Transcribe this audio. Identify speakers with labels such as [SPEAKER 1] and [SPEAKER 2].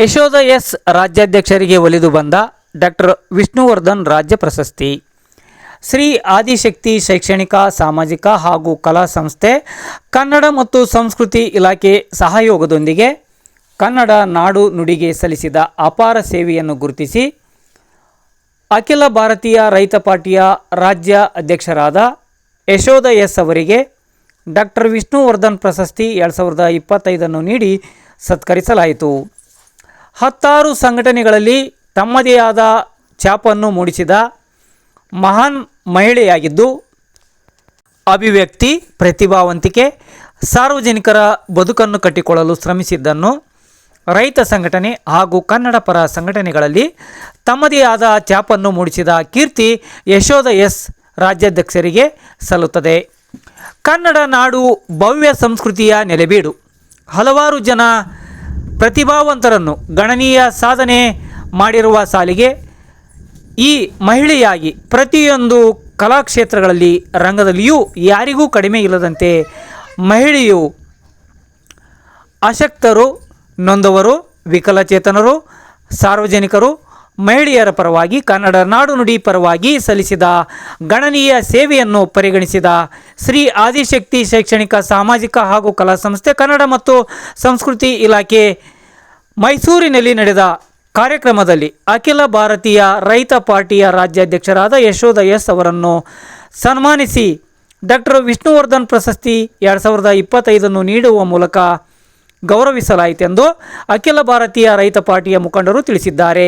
[SPEAKER 1] Yashoda S ರಾಜ್ಯಾಧ್ಯಕ್ಷರಿಗೆ ಒಲಿದು ಬಂದ doctor Vishnuvardhan ರಾಜ್ಯ ಪ್ರಶಸ್ತಿ. ಶ್ರೀ ಆದಿಶಕ್ತಿ ಶೈಕ್ಷಣಿಕ, ಸಾಮಾಜಿಕ ಹಾಗೂ ಕಲಾ ಸಂಸ್ಥೆ, ಕನ್ನಡ ಮತ್ತು ಸಂಸ್ಕೃತಿ ಇಲಾಖೆ ಸಹಯೋಗದೊಂದಿಗೆ ಕನ್ನಡ ನಾಡು ನುಡಿಗೆ ಸಲ್ಲಿಸಿದ ಅಪಾರ ಸೇವೆಯನ್ನು ಗುರುತಿಸಿ, ಅಖಿಲ ಭಾರತೀಯ ರೈತ ಪಾರ್ಟಿಯ ರಾಜ್ಯ ಅಧ್ಯಕ್ಷರಾದ ಯಶೋಧ ಎಸ್ ಅವರಿಗೆ ಡಾಕ್ಟರ್ ವಿಷ್ಣುವರ್ಧನ್ ಪ್ರಶಸ್ತಿ ಎರಡು ಸಾವಿರದ ಇಪ್ಪತ್ತೈದನ್ನು ನೀಡಿ ಸತ್ಕರಿಸಲಾಯಿತು. ಹತ್ತಾರು ಸಂಘಟನೆಗಳಲ್ಲಿ ತಮ್ಮದೇ ಆದ ಛಾಪನ್ನು ಮೂಡಿಸಿದ ಮಹಾನ್ ಮಹಿಳೆಯಾಗಿದ್ದು, ಅಭಿವ್ಯಕ್ತಿ, ಪ್ರತಿಭಾವಂತಿಕೆ, ಸಾರ್ವಜನಿಕರ ಬದುಕನ್ನು ಕಟ್ಟಿಕೊಳ್ಳಲು ಶ್ರಮಿಸಿದ್ದನ್ನು ರೈತ ಸಂಘಟನೆ ಹಾಗೂ ಕನ್ನಡ ಪರ ಸಂಘಟನೆಗಳಲ್ಲಿ ತಮ್ಮದೇ ಆದ ಛಾಪನ್ನು ಮೂಡಿಸಿದ ಕೀರ್ತಿ ಯಶೋಧ ಎಸ್ ರಾಜ್ಯಾಧ್ಯಕ್ಷರಿಗೆ ಸಲ್ಲುತ್ತದೆ. ಕನ್ನಡ ನಾಡು ಭವ್ಯ ಸಂಸ್ಕೃತಿಯ ನೆಲೆಬೀಡು. ಹಲವಾರು ಜನ ಪ್ರತಿಭಾವಂತರನ್ನು ಗಣನೀಯ ಸಾಧನೆ ಮಾಡಿರುವ ಸಾಲಿಗೆ ಈ ಮಹಿಳೆಯಾಗಿ ಪ್ರತಿಯೊಂದು ಕಲಾಕ್ಷೇತ್ರಗಳಲ್ಲಿ, ರಂಗದಲ್ಲಿಯೂ ಯಾರಿಗೂ ಕಡಿಮೆ ಇಲ್ಲದಂತೆ ಮಹಿಳೆಯು ಅಶಕ್ತರು ನೊಂದವರು, ವಿಕಲಚೇತನರು, ಸಾರ್ವಜನಿಕರು, ಮಹಿಳೆಯರ ಪರವಾಗಿ, ಕನ್ನಡ ನಾಡು ನುಡಿ ಪರವಾಗಿ ಸಲ್ಲಿಸಿದ ಗಣನೀಯ ಸೇವೆಯನ್ನು ಪರಿಗಣಿಸಿದ ಶ್ರೀ ಆದಿಶಕ್ತಿ ಶೈಕ್ಷಣಿಕ, ಸಾಮಾಜಿಕ ಹಾಗೂ ಕಲಾ ಸಂಸ್ಥೆ ಕನ್ನಡ ಮತ್ತು ಸಂಸ್ಕೃತಿ ಇಲಾಖೆ ಮೈಸೂರಿನಲ್ಲಿ ನಡೆದ ಕಾರ್ಯಕ್ರಮದಲ್ಲಿ ಅಖಿಲ ಭಾರತೀಯ ರೈತ ಪಾರ್ಟಿಯ ರಾಜ್ಯಾಧ್ಯಕ್ಷರಾದ ಯಶೋಧ ಎಸ್ ಅವರನ್ನು ಸನ್ಮಾನಿಸಿ ಡಾಕ್ಟರ್ ವಿಷ್ಣುವರ್ಧನ್ ಪ್ರಶಸ್ತಿ ಎರಡು ಸಾವಿರದ ಇಪ್ಪತ್ತೈದನ್ನು ನೀಡುವ ಮೂಲಕ ಗೌರವಿಸಲಾಯಿತೆಂದು ಅಖಿಲ ಭಾರತೀಯ ರೈತ ಪಾರ್ಟಿಯ ಮುಖಂಡರು ತಿಳಿಸಿದ್ದಾರೆ.